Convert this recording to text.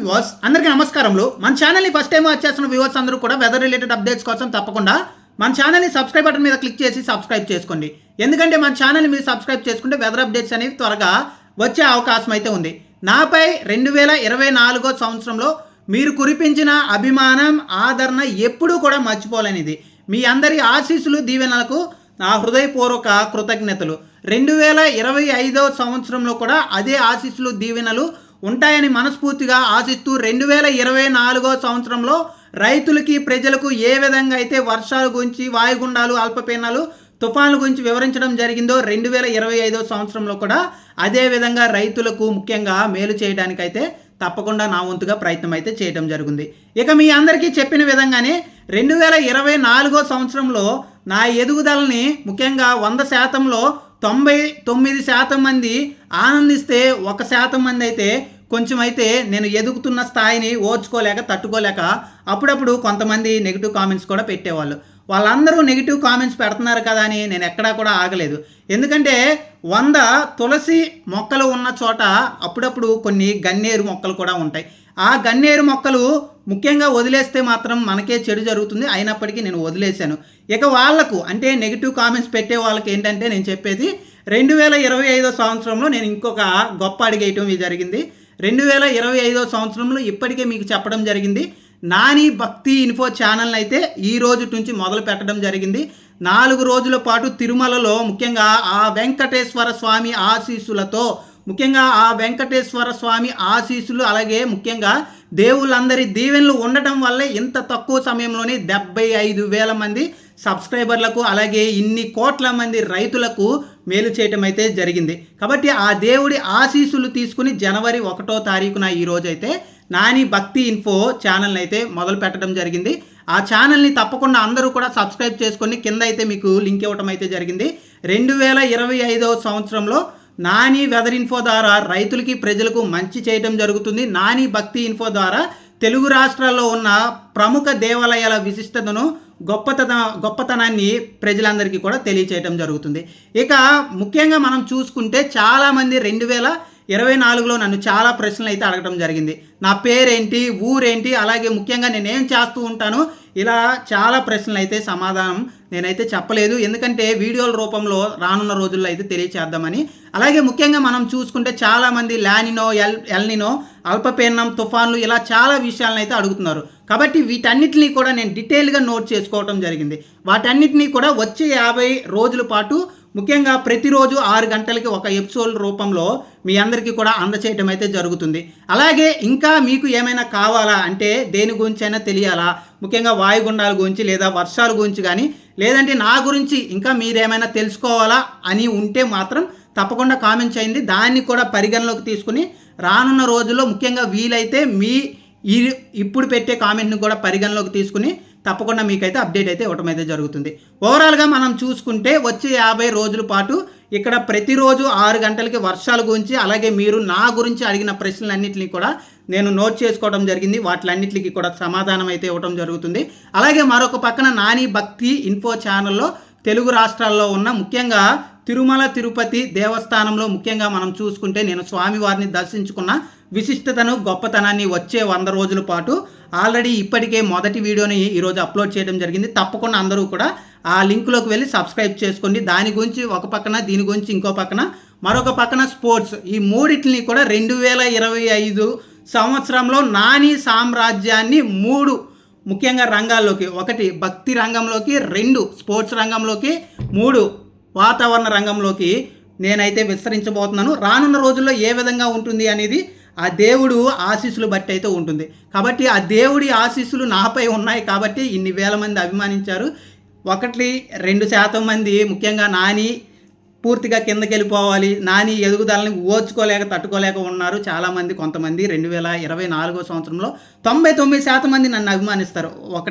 Viewers అందరికీ నమస్కారములు. మన ఛానల్ని ఫస్ట్ టైం వచ్చేస్తున్న వ్యూవర్స్ అందరూ కూడా వెదర్ రిలేటెడ్ అప్డేట్స్ కోసం తప్పకుండా మన ఛానల్ని సబ్స్క్రైబ్ బటన్ మీద క్లిక్ చేసి సబ్స్క్రైబ్ చేసుకోండి. ఎందుకంటే మన ఛానల్ని మీరు సబ్స్క్రైబ్ చేసుకుంటే వెదర్ అప్డేట్స్ అనేవి త్వరగా వచ్చే అవకాశం అయితే ఉంది. నాపై రెండు వేల ఇరవై నాలుగో సంవత్సరంలో మీరు కురిపించిన అభిమానం ఆదరణ ఎప్పుడూ కూడా మర్చిపోలేనిది. మీ అందరి ఆశీస్సులు దీవెనలకు నా హృదయపూర్వక కృతజ్ఞతలు. రెండు వేల ఇరవై ఐదో సంవత్సరంలో కూడా అదే ఆశీస్సులు దీవెనలు ఉంటాయని మనస్ఫూర్తిగా ఆశిస్తూ రెండు వేల ఇరవై నాలుగో సంవత్సరంలో రైతులకి ప్రజలకు ఏ విధంగా అయితే వర్షాల గురించి వాయుగుండాలు అల్పపీనాలు తుఫాన్ల గురించి వివరించడం జరిగిందో రెండు వేల ఇరవై ఐదో సంవత్సరంలో కూడా అదే విధంగా రైతులకు ముఖ్యంగా మేలు చేయడానికైతే తప్పకుండా నా వంతుగా ప్రయత్నం అయితే చేయడం జరిగింది. ఇక మీ అందరికీ చెప్పిన విధంగానే రెండు వేల ఇరవై నాలుగో సంవత్సరంలో నా ఎదుగుదలని ముఖ్యంగా వంద శాతంలో తొంభై తొమ్మిది శాతం మంది ఆనందిస్తే ఒక శాతం మంది అయితే కొంచెం అయితే నేను ఎదుగుతున్న స్థాయిని ఓర్చుకోలేక తట్టుకోలేక అప్పుడప్పుడు కొంతమంది నెగిటివ్ కామెంట్స్ కూడా పెట్టేవాళ్ళు. వాళ్ళందరూ నెగిటివ్ కామెంట్స్ పెడుతున్నారు కదా అని నేను ఎక్కడా కూడా ఆగలేదు. ఎందుకంటే వంద తులసి మొక్కలు ఉన్న చోట అప్పుడప్పుడు కొన్ని గన్నేరు మొక్కలు కూడా ఉంటాయి. ఆ గన్నేరు మొక్కలు ముఖ్యంగా వదిలేస్తే మాత్రం మనకే చెడు జరుగుతుంది. అయినప్పటికీ నేను వదిలేశాను. ఇక వాళ్ళకు అంటే నెగిటివ్ కామెంట్స్ పెట్టే వాళ్ళకి ఏంటంటే నేను చెప్పేది రెండు వేల ఇరవై ఐదో సంవత్సరంలో నేను ఇంకొక గొప్ప అడిగేయటం ఇది జరిగింది. రెండు వేల ఇరవై ఐదో సంవత్సరంలో ఇప్పటికే మీకు చెప్పడం జరిగింది. నాని భక్తి ఇన్ఫో ఛానల్ అయితే ఈ రోజు నుంచి మొదలు పెట్టడం జరిగింది. నాలుగు రోజుల పాటు తిరుమలలో ముఖ్యంగా ఆ వెంకటేశ్వర స్వామి ఆశీస్సులతో ముఖ్యంగా ఆ వెంకటేశ్వర స్వామి ఆశీస్సులు అలాగే ముఖ్యంగా దేవుళ్ళందరి దీవెనలు ఉండటం వల్లే ఇంత తక్కువ సమయంలోనే డెబ్బై ఐదు వేల మంది సబ్స్క్రైబర్లకు అలాగే ఇన్ని కోట్ల మంది రైతులకు మేలు చేయటం అయితే జరిగింది. కాబట్టి ఆ దేవుడి ఆశీస్సులు తీసుకుని జనవరి ఒకటో తారీఖున ఈ రోజైతే నాని భక్తి ఇన్ఫో ఛానల్ని అయితే మొదలు పెట్టడం జరిగింది. ఆ ఛానల్ని తప్పకుండా అందరూ కూడా సబ్స్క్రైబ్ చేసుకొని కింద అయితే మీకు లింక్ ఇవ్వటం అయితే జరిగింది. రెండు వేల ఇరవై ఐదవ సంవత్సరంలో నాని వెదర్ ఇన్ఫో ద్వారా రైతులకి ప్రజలకు మంచి చేయడం జరుగుతుంది. నాని భక్తి ఇన్ఫో ద్వారా తెలుగు రాష్ట్రాల్లో ఉన్న ప్రముఖ దేవాలయాల విశిష్టతను గొప్పతన గొప్పతనాన్ని ప్రజలందరికీ కూడా తెలియచేయడం జరుగుతుంది. ఇక ముఖ్యంగా మనం చూసుకుంటే చాలామంది రెండు వేల ఇరవై నాలుగులో నన్ను చాలా ప్రశ్నలు అయితే అడగడం జరిగింది. నా పేరేంటి ఊరేంటి అలాగే ముఖ్యంగా నేనేం చేస్తూ ఉంటాను ఇలా చాలా ప్రశ్నలు అయితే సమాధానం నేనైతే చెప్పలేదు. ఎందుకంటే వీడియోల రూపంలో రానున్న రోజుల్లో అయితే తెలియచేద్దామని. అలాగే ముఖ్యంగా మనం చూసుకుంటే చాలామంది ల్యానినో ఎల్ ఎల్నినో అల్పపీడనం తుఫాన్లు ఇలా చాలా విషయాలను అయితే అడుగుతున్నారు. కాబట్టి వీటన్నిటినీ కూడా నేను డీటెయిల్గా నోట్ చేసుకోవడం జరిగింది. వాటన్నిటినీ కూడా వచ్చే యాభై రోజుల పాటు ముఖ్యంగా ప్రతిరోజు ఆరు గంటలకి ఒక ఎపిసోడ్ రూపంలో మీ అందరికీ కూడా అందచేయటం అయితే జరుగుతుంది. అలాగే ఇంకా మీకు ఏమైనా కావాలా అంటే దేని గురించి అయినా తెలియాలా? ముఖ్యంగా వాయుగుండాల గురించి లేదా వర్షాల గురించి కానీ లేదంటే నా గురించి ఇంకా మీరేమైనా తెలుసుకోవాలా అని ఉంటే మాత్రం తప్పకుండా కామెంట్ చేయండి. దాన్ని కూడా పరిగణలోకి తీసుకుని రానున్న రోజుల్లో ముఖ్యంగా వీలైతే మీ ఈ ఇప్పుడు పెట్టే కామెంట్ని కూడా పరిగణలోకి తీసుకుని తప్పకుండా మీకైతే అప్డేట్ అయితే ఇవ్వటం అయితే జరుగుతుంది. ఓవరాల్గా మనం చూసుకుంటే వచ్చే యాభై రోజుల పాటు ఇక్కడ ప్రతిరోజు ఆరు గంటలకి వర్షాల గురించి అలాగే మీరు నా గురించి అడిగిన ప్రశ్నలన్నింటినీ కూడా నేను నోట్ చేసుకోవడం జరిగింది. వాటిలన్నిటికీ కూడా సమాధానం అయితే ఇవ్వడం జరుగుతుంది. అలాగే మరొక పక్కన నాని భక్తి ఇన్ఫో ఛానల్లో తెలుగు రాష్ట్రాల్లో ఉన్న ముఖ్యంగా తిరుమల తిరుపతి దేవస్థానంలో ముఖ్యంగా మనం చూసుకుంటే నేను స్వామివారిని దర్శించుకున్న విశిష్టతను గొప్పతనాన్ని వచ్చే వంద రోజుల పాటు ఆల్రెడీ ఇప్పటికే మొదటి వీడియోని ఈరోజు అప్లోడ్ చేయడం జరిగింది. తప్పకుండా అందరూ కూడా ఆ లింక్లోకి వెళ్ళి సబ్స్క్రైబ్ చేసుకోండి. దాని గురించి ఒక పక్కన దీని గురించి ఇంకో పక్కన. మరొక పక్కన స్పోర్ట్స్. ఈ మూడిటిని కూడా రెండు వేల ఇరవై ఐదు సంవత్సరంలో నాని సామ్రాజ్యాన్ని మూడు ముఖ్యంగా రంగాల్లోకి ఒకటి భక్తి రంగంలోకి రెండు స్పోర్ట్స్ రంగంలోకి మూడు వాతావరణ రంగంలోకి నేనైతే విస్తరించబోతున్నాను. రానున్న రోజుల్లో ఏ విధంగా ఉంటుంది అనేది ఆ దేవుడు ఆశీస్సులు బట్టి అయితే ఉంటుంది. కాబట్టి ఆ దేవుడి ఆశీస్సులు నాపై ఉన్నాయి కాబట్టి ఇన్ని వేల మంది అభిమానించారు. ఒకటి రెండు శాతం మంది ముఖ్యంగా నాని పూర్తిగా కిందకి వెళ్ళిపోవాలి. నాని ఎదుగుదలని ఓర్చుకోలేక తట్టుకోలేక ఉన్నారు చాలామంది కొంతమంది. రెండు వేల ఇరవై నాలుగో సంవత్సరంలో తొంభై తొమ్మిది శాతం మంది నన్ను అభిమానిస్తారు. ఒక